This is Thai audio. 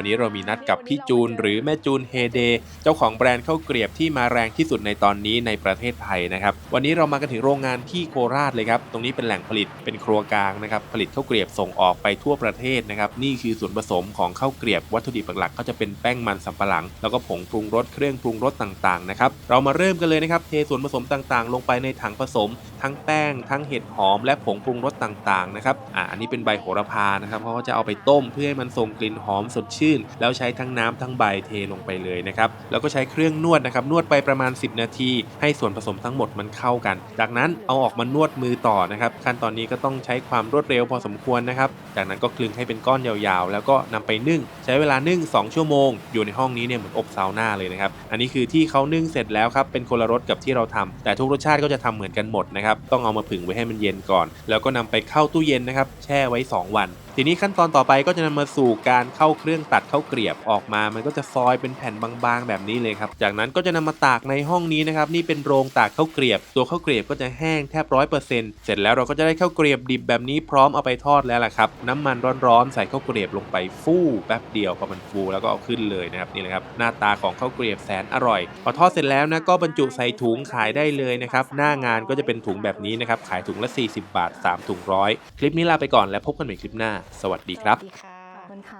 วันนี้เรามีนัดกับพี่จูน หรือแม่จูนเฮเดเจ้าของแบรนด์ข้าวเกรียบที่มาแรงที่สุดในตอนนี้ในประเทศไทยนะครับ วันนี้เรามากันถึงโรงงานที่โคราชเลยครับ ตรงนี้เป็นแหล่งผลิตเป็นครัวกลางนะครับ ผลิตข้าวเกรียบส่งออกไปทั่วประเทศนะครับ นี่คือส่วนผสมของข้าวเกรียบวัตถุดิบหลักๆก็จะเป็นแป้งมันสำปะหลัง แล้วก็ผงปรุงรสเครื่องปรุงรสต่างๆนะครับ เรามาเริ่มกันเลยนะครับ เทส่วนผสมต่างๆ ลงไปในถังผสม ทั้งแป้ง ทั้งเห็ดหอม และผงปรุงรสต่างๆนะครับ อ่า อันนี้เป็นใบโหระพานะครับเขาก็จะเอาไปต้มเพื่อให้มันส่งกลิ่นหอมสดชื่นแล้วใช้ทั้งน้ำทั้งใบเทลงไปเลยนะครับแล้วก็ใช้เครื่องนวดนะครับนวดไปประมาณ 10 นาที ให้ส่วนผสมทั้งหมดมันเข้ากัน จากนั้นเอาออกมานวดมือต่อนะครับขั้นตอนนี้ก็ต้องใช้ความรวดเร็วพอสมควรนะครับจากนั้นก็คลึงให้เป็นก้อนยาวๆ แล้วก็นำไปนึ่ง ใช้เวลานึ่ง 2 ชั่วโมง อยู่ในห้องนี้เนี่ยเหมือนอบซาวน่าเลยนะครับอันนี้คือที่เขานึ่งเสร็จแล้วครับเป็นคนละรสกับที่เราทำแต่ทุกรสชาติก็จะทำเหมือนกันหมดนะครับต้องเอามาผึ่งไว้ให้มันเย็นก่อน แล้วก็นำไปเข้าตู้เย็นนะครับแช่ไว้ 2 วันทีนี้ขั้นตอนต่อไปก็จะนำมาสู่การเข้าเครื่องตัดข้าวเกรียบออกมา มันก็จะซอยเป็นแผ่นบางๆ แบบนี้เลยครับ จากนั้นก็จะนำมาตากในห้องนี้นะครับ นี่เป็นโรงตากข้าวเกรียบ ตัวข้าวเกรียบก็จะแห้งแทบร้อยเปอร์เซ็นต์เสร็จแล้วเราก็จะได้ข้าวเกรียบดิบแบบนี้พร้อมเอาไปทอดแล้วล่ะครับ น้ำมันร้อนๆใส่ข้าวเกรียบลงไปฟู่แป๊บเดียวพอมันฟูแล้วก็เอาขึ้นเลยนะครับนี่แหละครับหน้าตาของข้าวเกรียบแสนอร่อย พอทอดเสร็จแล้วนะก็บรรจุใส่ถุงขายได้เลยนะครับหน้างานก็จะเป็นถุงแบบนี้นะครับขายถุงละ 40 บาท 3 ถุงร้อยคลิปนี้ลาไปก่อนแล้วพบกันใหม่คลิปหน้าสวัสดีครับ สวัสดีค่ะ